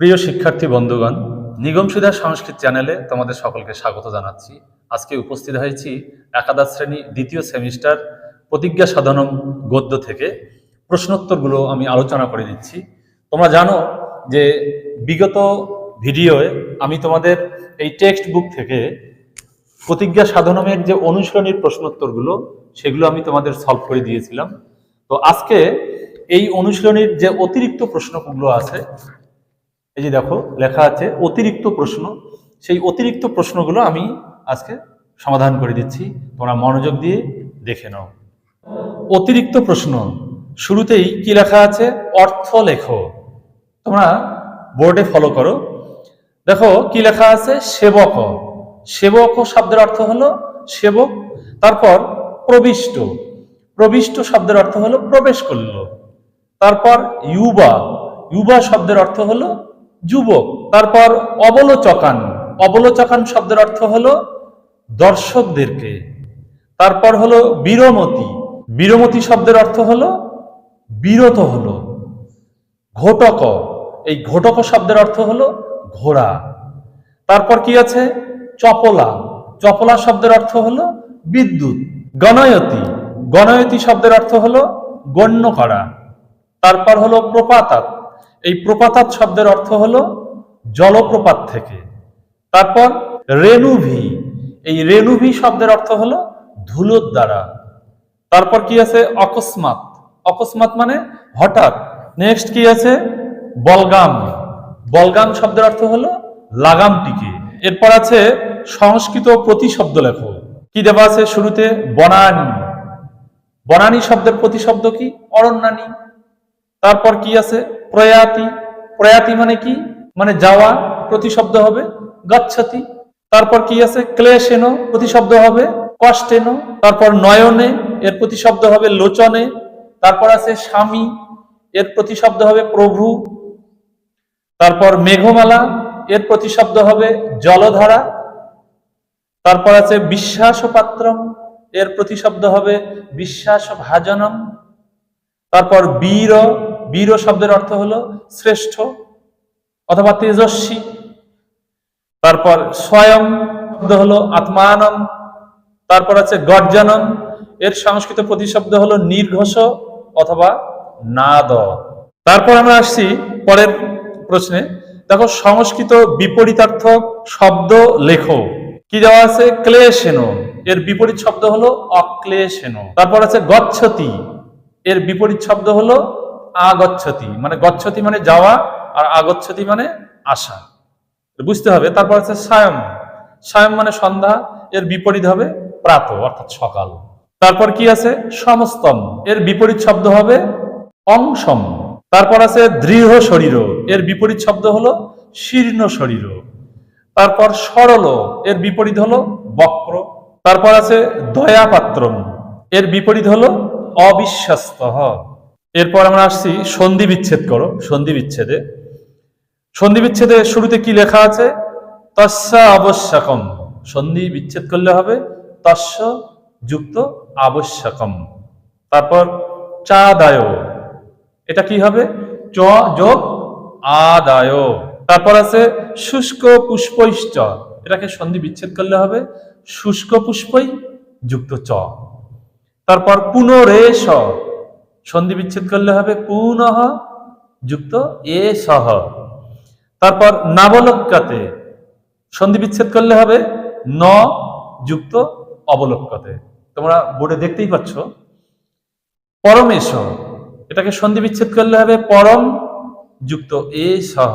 প্রিয় শিক্ষার্থী বন্ধুগণ, নিগম সুধা সংস্কৃত চ্যানেলে তোমাদের সকলকে স্বাগত জানাচ্ছি। আজকে উপস্থিত হয়েছি একাদশ শ্রেণি দ্বিতীয় সেমিস্টার প্রতিজ্ঞা সাধনম গদ্য থেকে। প্রশ্নোত্তরগুলো আমি আলোচনা করে দিচ্ছি। তোমরা জানো যে বিগত ভিডিওয়ে আমি তোমাদের এই টেক্সট বুক থেকে প্রতিজ্ঞা সাধনমের যে অনুসরণীর প্রশ্নোত্তরগুলো, সেগুলো আমি তোমাদের সলভ করে দিয়েছিলাম। তো আজকে এই অনুশীলনীর যে অতিরিক্ত প্রশ্নগুলো আছে এই যে দেখো, লেখা আছে অতিরিক্ত প্রশ্ন। সেই অতিরিক্ত প্রশ্নগুলো আমি আজকে সমাধান করে দিচ্ছি। তোমরা মনোযোগ দিয়ে দেখে নাও। অতিরিক্ত প্রশ্ন। শুরুতেই কি লেখা আছে? অর্থ লেখো। তোমরা বোর্ডে ফলো করো। দেখো, কি লেখা আছে? সেবক। সেবক শব্দের অর্থ হলো সেবক। তারপর প্রবিষ্ট। প্রবিষ্ট শব্দের অর্থ হলো প্রবেশ করল। তারপর ইউবা। ইউবা শব্দের অর্থ হলো যুবক, তারপর অবলোচকান। অবলোচকান শব্দের অর্থ হলো দর্শকদেরকে। তারপর হলো বীরমতি। বীরমতি শব্দের অর্থ হলো বিরত হলো। ঘটক। এই ঘটক শব্দের অর্থ হলো ঘোড়া। তারপর কি আছে? চপলা। চপলা শব্দের অর্থ হলো বিদ্যুৎ। গণয়তি। গণয়তি শব্দের অর্থ হলো গণ্য করা। তারপর হলো প্রপাতাত এই প্রপাতাত শব্দের অর্থ হলো জলপ্রপাত থেকে। তারপর রেনুভি এই রেনুভি শব্দের অর্থ হলো ধুলোর দ্বারা। তারপর কি আছে? অকস্মাৎ। অকস্মাৎ মানে হঠাৎ। নেক্সট কি আছে? বলগাম। বলগাম শব্দের অর্থ হলো লাগামটিকে। এরপর আছে সংস্কৃত প্রতিশব্দ লেখো। কি দেওয়া আছে শুরুতে? বনানী। বনানী শব্দের প্রতিশব্দ কি? অরণ্যানী। তারপর কি আছে? প্রয়াতি। প্রয়াতি মানে কি? মানে যাওয়া প্রতিশব্দ হবে, গচ্ছতি। তারপর কি আছে? ক্লেশেন প্রতিশব্দ হবে কষ্টেন তারপর নয়নে, এর প্রতিশব্দ হবে লোচনে। তারপর আছে স্বামী, এর প্রতিশব্দ হবে প্রভু। তারপর মেঘমালা, এর প্রতিশব্দ হবে জলধারা। তারপর আছে বিশ্বাস পাত্রম এর প্রতিশব্দ হবে বিশ্বাস ভাজনম তারপর বীর বীর শব্দের অর্থ হলো শ্রেষ্ঠ অথবা তেজস্বী। তারপর স্বয়ং শব্দ হলো আত্মানম তারপর আছে গর্জনম এর সংস্কৃত প্রতিশব্দ হলো নির্ঘোষ অথবা নাদ। তারপর আমরা আসছি পরের প্রশ্নে। দেখো, সংস্কৃত বিপরীতার্থক শব্দ লেখো। কি দেওয়া আছে? ক্লেশেন। এর বিপরীত শব্দ হলো অক্লেশেন। তারপর আছে গচ্ছতি। এর বিপরীত শব্দ হলো আগচ্ছতি মানে গচ্ছতি মানে যাওয়া আর আগচ্ছতি মানে আসা। বুঝতে হবে। তারপর আছে সায়ম। সায়ম মানে সন্ধ্যা, এর বিপরীত হবে প্রাত, অর্থাৎ সকাল। তারপর কি আছে? সমস্তম। এর বিপরীত শব্দ হবে অংশম। তারপর আছে দৃঢ় শরীর এর বিপরীত শব্দ হলো শীর্ণ শরীর তারপর সরল এর বিপরীত হলো বক্র। তারপর আছে দয়াপাত্রম। এর বিপরীত হলো অবিশ্বাস্ত এরপর আমরা আসছি সন্ধি বিচ্ছেদ করো, সন্ধি বিচ্ছেদে। সন্ধি বিচ্ছেদে শুরুতে কি লেখা আছে? তস্য আবশ্যকম। সন্ধি বিচ্ছেদ করলে হবে তস্য যুক্ত আবশ্যকম। তারপর চা চাদায়। এটা কি হবে? চ যোগ আদায়। তারপর আছে শুষ্ক পুষ্পৈশ্চ। এটাকে সন্ধি বিচ্ছেদ করলে হবে শুষ্ক পুষ্পই যুক্ত চ। তারপর পুনরেশ। সন্ধি বিচ্ছেদ করলে হবে পুনঃ যুক্ত এ সহ। তারপর নাবলক্কাতে সন্ধি বিচ্ছেদ করলে হবে ন যুক্ত অবলক্কাতে। তোমরা বোর্ডে দেখতেই পাচ্ছ। পরমেশ এটাকে সন্ধি বিচ্ছেদ করলে হবে পরম যুক্ত এ সহ।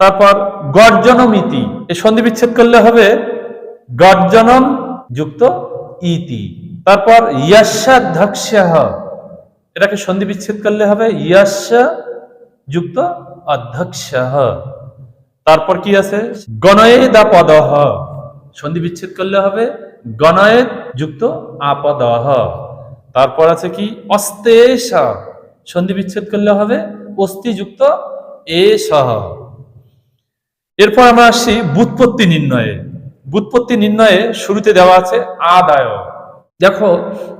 তারপর গর্জনমিতি, এ সন্ধি বিচ্ছেদ করলে হবে গর্জনম যুক্ত ইতি। তারপর ইয়াস্যাধ্যক্ষ এটাকে সন্ধি বিচ্ছেদ করলে হবে ইয়াস্য যুক্ত অধ্যক্ষ। তারপর কি আছে? গণয়েদা পদহ সন্ধি বিচ্ছেদ করলে হবে গণয়েদ যুক্ত আপদহ তারপর আছে কি? অস্তেশ সন্ধি বিচ্ছেদ করলে হবে অস্থি যুক্ত এ সহ এরপর আমরা আসছি বুৎপত্তি নির্ণয়ে। বুৎপত্তি নির্ণয়ে শুরুতে দেওয়া আছে আদায়। দেখো,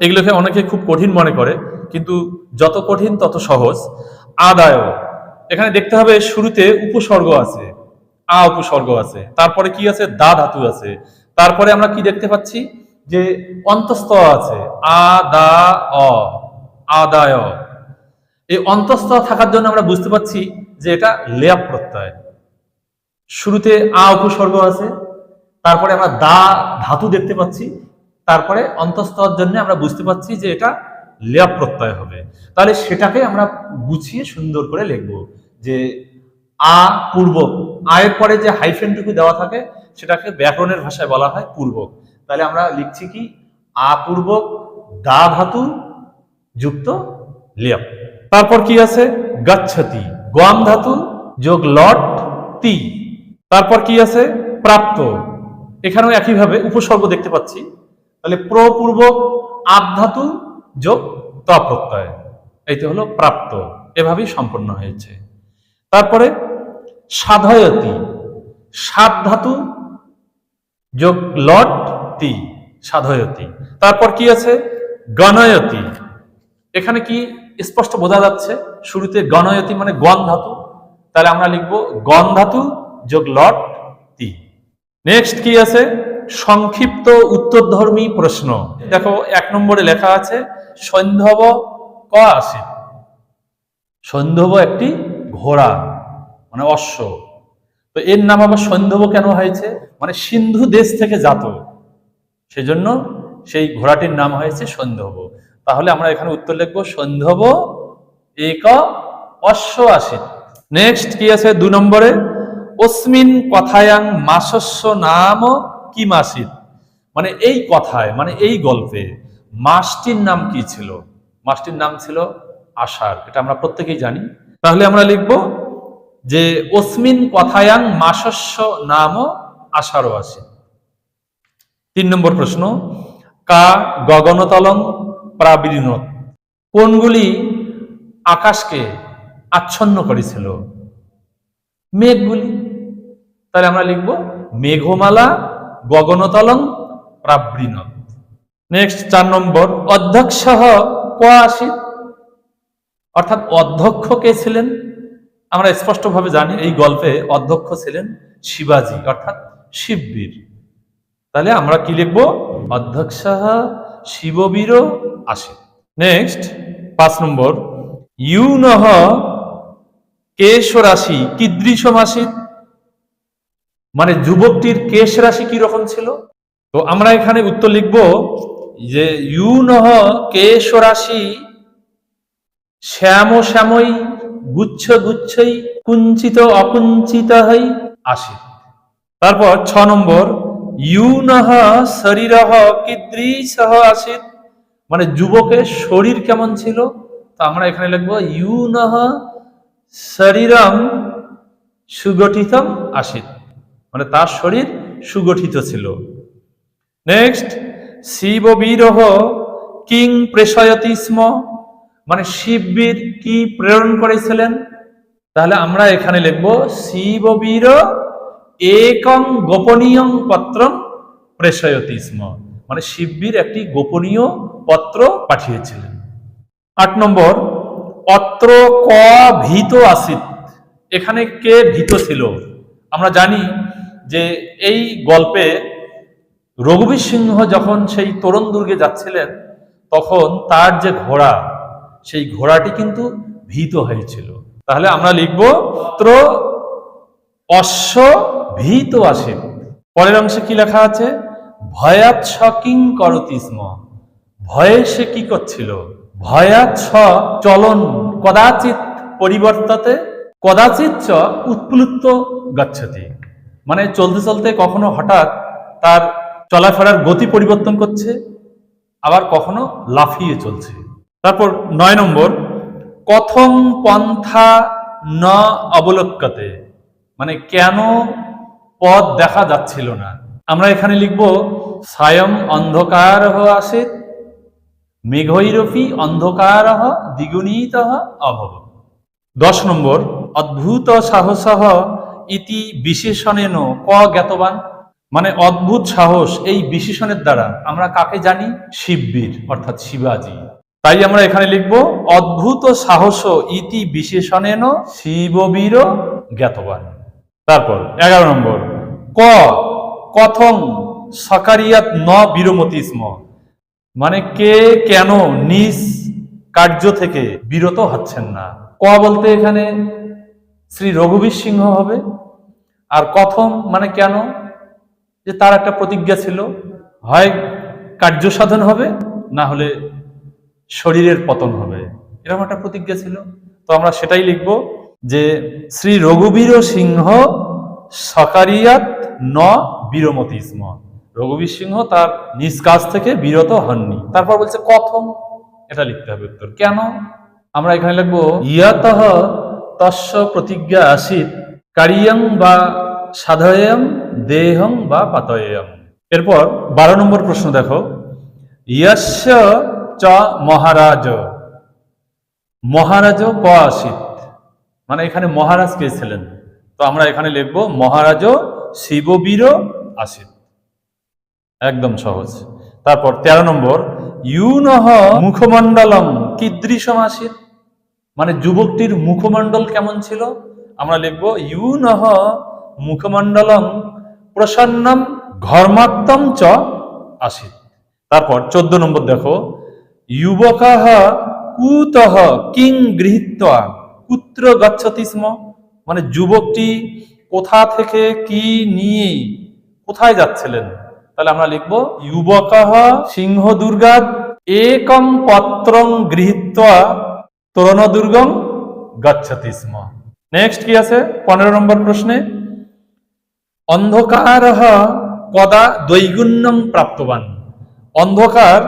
এগুলোকে অনেকে খুব কঠিন মনে করে। কিন্তু যত কঠিন, তত সহজ। আদায় এখানে দেখতে হবে, শুরুতে উপসর্গ আছে, আ উপসর্গ আছে, তারপরে কি আছে? দা ধাতু আছে। তারপরে আমরা কি দেখতে পাচ্ছি? যে অন্তস্থ আছে, আ, দা, অ, আদায়। এই অন্তস্থ থাকার জন্য আমরা বুঝতে পারছি যে এটা লেয়াপ প্রত্যয়। শুরুতে আ উপসর্গ আছে, তারপরে আমরা দা ধাতু দেখতে পাচ্ছি, তারপরে অন্তঃস্তর জন্য আমরা বুঝতে পারছি যে এটা লেয়াপ প্রত্যয় হবে। তাহলে সেটাকে আমরা গুছিয়ে সুন্দর করে লিখব যে আ পূর্বক আয়ের পরে যে হাইফেনটুকু দেওয়া থাকে, সেটাকে ব্যাকরণের ভাষায় বলা হয় পূর্বক। তাহলে আমরা লিখছি কি? আ পূর্বক দা ধাতু যুক্ত লেয়াপ তারপর কি আছে? গচ্ছতি। গম ধাতু যোগ লট তি তারপর কি আছে? প্রাপ্ত। এখানেও একইভাবে উপসর্গ দেখতে পাচ্ছি। তাহলে প্রপূর্বক আপ ধাতু যোগ ত প্রত্যয়। এইটা হলো প্রাপ্ত। এভাবেই সম্পন্ন হয়েছে। তারপরে সাধয়তি। সাত ধাতু যোগ লট তি সাধয়তি। তারপর কি আছে? গণয়তি। এখানে কি স্পষ্ট বোঝা যাচ্ছে? শুরুতে গণয়তি মানে গণ ধাতু। তাহলে আমরা লিখব গণ ধাতু যোগ লট তি নেক্সট কি আছে? সংক্ষিপ্ত উত্তরধর্মী প্রশ্ন। দেখো এক নম্বরে লেখা আছে সৈন্ধব ক আসে সৈন্ধব একটি ঘোড়া মানে অশ্ব। তো এর নাম আবার সৈন্ধব কেন হয়েছে? মানে সিন্ধু দেশ থেকে জাত। সেজন্য সেই ঘোড়াটির নাম হয়েছে সৈন্ধব। তাহলে আমরা এখানে উত্তর লিখব, সৈন্ধব এক অশ্ব আসে নেক্সট কি আছে দু নম্বরে? অস্মিন কথায়াং মাসস্য নাম কি মাসিত মানে এই কথায় মানে এই গল্পে। মাসটির নাম কি ছিল? মাসটির নাম ছিল আষাঢ়, এটা আমরা প্রত্যেকেই জানি। তাহলে আমরা লিখব যে অস্মিন কথায়াং মাসস্য নাম আষাঢ় আসে। তিন নম্বর প্রশ্ন, কা গগনতলং প্রাবীণত কোনগুলি আকাশকে আচ্ছন্ন করেছিল? মেঘগুলি। তাহলে আমরা লিখব মেঘমালা গগনতলং প্রাবৃণত নেক্সট চার নম্বর অধ্যক্ষ ক আসিত অর্থাৎ অধ্যক্ষ কে ছিলেন? আমরা স্পষ্টভাবে জানি এই গল্পে অধ্যক্ষ ছিলেন শিবাজি, অর্থাৎ শিববীর। তাহলে আমরা কি লিখব? অধ্যক্ষ শিববীর আসে। নেক্সট পাঁচ নম্বর, ইউনহ কেশ রাশি কিদৃশ মাসিত মানে যুবকটির কেশ রাশি কি রকম ছিল? তো আমরা এখানে উত্তর লিখব যে ইউনহ কেশ রাশি শ্যাম শ্যামই গুচ্ছ গুচ্ছই কুঞ্চিত অকুঞ্চিত হই আসে। তারপর ছ নম্বর, ইউনহ শরীরহ কিদৃশহ আসিত। মানে যুবকের শরীর কেমন ছিল? তো আমরা এখানে লিখব, ইউনহ শরীরম সুগঠিতম আসিত। মানে তার শরীর সুগঠিত ছিল। নেক্সট শিববীরহ কিং প্রেষয়তি স্ম। মানে শিববীর কি প্রেরণ করেছিলেন? তাহলে আমরা এখানে লিখব শিববীর একং গোপনীয় পত্র প্রেষয়তি স্ম। মানে শিববীর একটি গোপনীয় পত্র পাঠিয়েছিলেন। আট নম্বর, অত্র ক ভীত আসিত এখানে কে ভীত ছিল? আমরা জানি যে এই গল্পে রঘুবীর সিংহ যখন সেই তরুণ দুর্গে যাচ্ছিলেন, তখন তার যে ঘোড়া, সেই ঘোড়াটি কিন্তু ভীত হয়েছিল। তাহলে আমরা লিখব অত্র অশ্ব ভীত আসে। পরের অংশে কি লেখা আছে? ভয়াত কিং করতি স্ম। ভয়ে সে কি করছিল? ভয়াত চলন কদাচিৎ পরিবর্ততে, কদাচিৎ চ উৎপ্লুত গচ্ছতি। মানে চলতে চলতে কখনো হঠাৎ তার চলাফেরার গতি পরিবর্তন করছে, আবার কখনো লাফিয়ে চলছে। তারপর নয় নম্বর কথম পন্থা ন অবলোক্যতে মানে কেন পথ দেখা যাচ্ছিল না। আমরা এখানে লিখব সায়ম অন্ধকার আসে, মেঘৈরপি অন্ধকার দ্বিগুণিত অভব। দশ নম্বর, অদ্ভুত সাহসহ ইতি বিশেষণেন ক জ্ঞাতবান মানে অদ্ভুত সাহস এই বিশেষণের দ্বারা। আমরা কাকে জানি? শিববীর, অর্থাৎ শিবাজি। তাই আমরা এখানে লিখব, অদ্ভুত সাহস ইতি বিশেষণেন শিববীর জ্ঞাতবান। তারপর, এগারো নম্বর, ক, কথং সকারিয়াত ন বিরমতি স্ম। মানে কে কেন নিজ কার্য থেকে বিরত হচ্ছেন না? ক বলতে এখানে শ্রী রঘুবীর সিংহ হবে। আর কথম মানে কেন? যে তার একটা প্রতিজ্ঞা ছিল, হয় কার্য সাধন হবে, না হলে শরীরের পতন হবে। এরকম একটা প্রতিজ্ঞা ছিল। তো আমরা সেটাই লিখব যে, শ্রী রঘুবীর সিংহ সকারিয়াত ন বিরমতি স্ম। রঘুবীর সিংহ তার নিজ কাজ থেকে বিরত হননি। তারপর বলছে, কথম? এটা লিখতে হবে উত্তর। কেন? আমরা এখানে লিখব ইয়াতহ তস্য প্রতিজ্ঞা আসিত কারিয়ং বা সাধয়ম দেহং বা পাতয়ম এরপর বারো নম্বর প্রশ্ন দেখো। ইয়স্য চ মহারাজ। মহারাজ ক আসিত মানে এখানে মহারাজ কে ছিলেন? তো আমরা এখানে লিখব মহারাজ শিববীর আসিত একদম সহজ। তারপর তেরো নম্বর ইউনহ মুখমণ্ডলম কীদৃশম আসিত মানে যুবকটির মুখমণ্ডল কেমন ছিল? আমরা লিখব ইউনহ মুখমণ্ডলম প্রসন্নম ঘর্মাত্তম চ আসিত। তারপর চোদ্দ নম্বর দেখো যুবকাহ কুতহ কিং গৃহীত্বা কুত্র গচ্ছতি স্ম মানে যুবকটি কোথা থেকে কি নিয়ে কোথায় যাচ্ছিলেন? তাহলে আমরা লিখব যুবকাহ সিংহ দুর্গাত একম পত্রং গৃহীত্বা তোরণ দুর্গম গচ্ছতি স্ম নেক্সট কি আছে? পনেরো নম্বর প্রশ্নে অন্ধকার কদা দৈগুণ্যম প্রাপ্তবান। অন্ধকার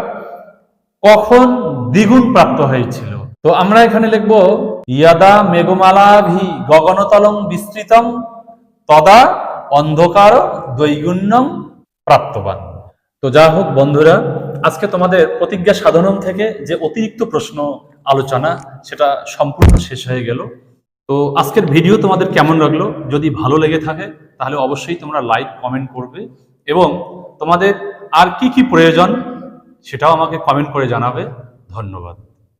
কখন দ্বিগুণ প্রাপ্ত হয়েছিল। তো আমরা এখানে লিখব, ইয়াদা মেঘমালাভি গগনতলং বিস্তৃতম তদা অন্ধকার দৈগুণ্যম প্রাপ্তবান। তো যা হোক বন্ধুরা, আজকে তোমাদের প্রতিজ্ঞা সাধনম থেকে যে অতিরিক্ত প্রশ্ন আলোচনা, সেটা সম্পূর্ণ শেষ হয়ে গেল। তো আজকের ভিডিও তোমাদের কেমন লাগল? যদি ভালো লেগে থাকে, তাহলে অবশ্যই তোমরা লাইক কমেন্ট করবে এবং তোমাদের আর কি কি প্রয়োজন সেটাও আমাকে কমেন্ট করে জানাবে। ধন্যবাদ।